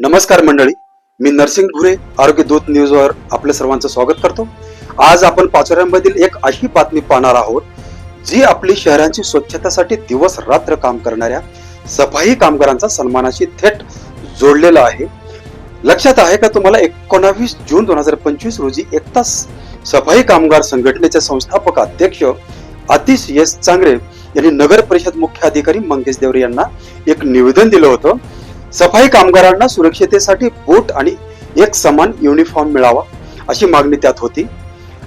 नमस्कार मंडळी. मी नरसिंग भुरे आरोग्य दूत न्यूजवर आपल्या सर्वांचं स्वागत करतो. आज आपण पाचोऱ्यांमधील एक अशी बातमी पाहणार आहोत जी आपली शहरांची स्वच्छतेसाठी दिवस रात्र काम करणाऱ्या सफाई कामगारांचा सन्मानाशी थेट जोडलेला आहे. लक्षात आहे का तुम्हाला एकोणावीस जून दोन हजार पंचवीस रोजी एकता सफाई कामगार संघटनेचे संस्थापक अध्यक्ष आतिश यश चांगरे यांनी नगर परिषद मुख्य अधिकारी मंगेश देवरे यांना एक निवेदन दिलं होतं. सफाई कामगारांना सुरक्षितेसाठी बूट आणि एक समान युनिफॉर्म मिळावा अशी मागणी त्यात होती.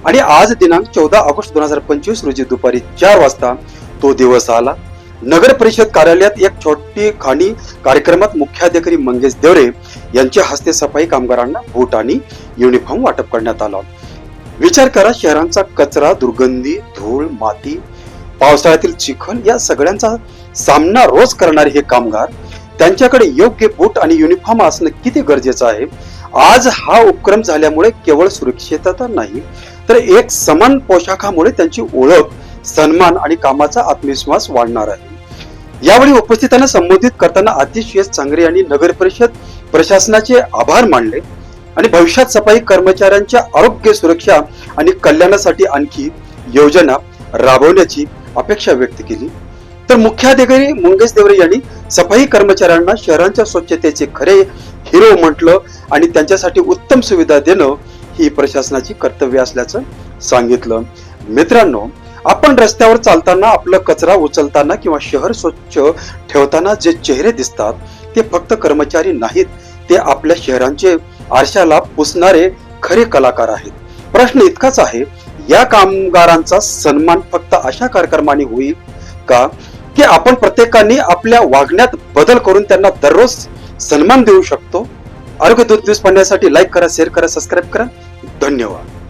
आणि आज दिनांक चौदा ऑगस्ट दोन हजार पंचवीस रोजी दुपारी चार वाजता तो दिवस आला. नगर परिषद कार्यालयात एक छोटी खाणी कार्यक्रमात मुख्याधिकारी मंगेश देवरे यांच्या हस्ते सफाई कामगारांना बूट आणि युनिफॉर्म वाटप करण्यात आला. विचार करा शहरांचा कचरा दुर्गंधी धूळ माती पावसाळ्यातील चिखल या सगळ्यांचा सामना रोज करणारे हे कामगार त्यांच्याकडे योग्य बूट आणि युनिफॉर्म असणं किती गरजेचं आहे? आज हा उपक्रम झाल्यामुळे केवळ सुरक्षितता नाही तर एक समान पोशाखामुळे त्यांची ओळख सन्मान आणि कामाचा आत्मविश्वास वाढणार आहे. यावेळी उपस्थितांना संबोधित करताना अतिशय चांगरे यांनी नगर परिषद प्रशासनाचे आभार मानले आणि भविष्यात सफाई कर्मचाऱ्यांच्या आरोग्य सुरक्षा आणि कल्याणासाठी आणखी योजना राबवण्याची अपेक्षा व्यक्त केली. तर मुख्याधिकारी मुंगेश देवरे यांनी सफाई कर्मचाऱ्यांना शहरांच्या स्वच्छतेचे खरे हिरो म्हटलं आणि त्यांच्यासाठी उत्तम सुविधा देणं ही प्रशासनाची कर्तव्य असल्याचं सांगितलं. मित्रांनो आपण रस्त्यावर चालताना आपला कचरा उचलताना किंवा शहर स्वच्छ ठेवताना जे चेहरे दिसतात ते फक्त कर्मचारी नाहीत ते आपल्या शहरांचे आरशाला पुसणारे खरे कलाकार आहेत. प्रश्न इतकाच आहे या कामगारांचा सन्मान फक्त अशा कार्यक्रमाने होईल का? की आपण प्रत्येकाने आपल्या वागण्यात बदल करून त्यांना दररोज सन्मान देऊ शकतो. आरोग्य दूत न्यूज पाहण्यासाठी लाईक करा शेअर करा सबस्क्राईब करा. धन्यवाद.